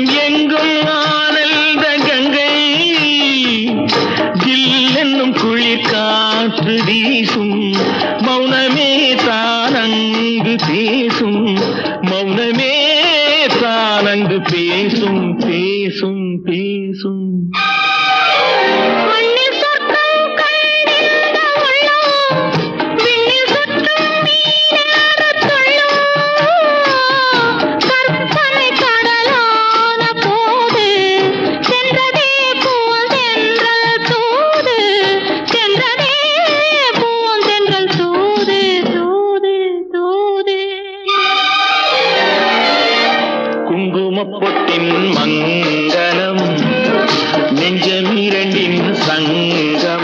உலகம் எங்கும் ஆனந்த கங்கை. தில் என்னும் குளிர் காற்று வீசும். மௌனமே தானங்கு பேசும். மௌனமே தானங்கு பேசும் பேசும் பேசும். കുങ്കുമപ്പൊട്ടിൻ മംഗളം നെഞ്ചമീരണ്ടിൻ സംഗമം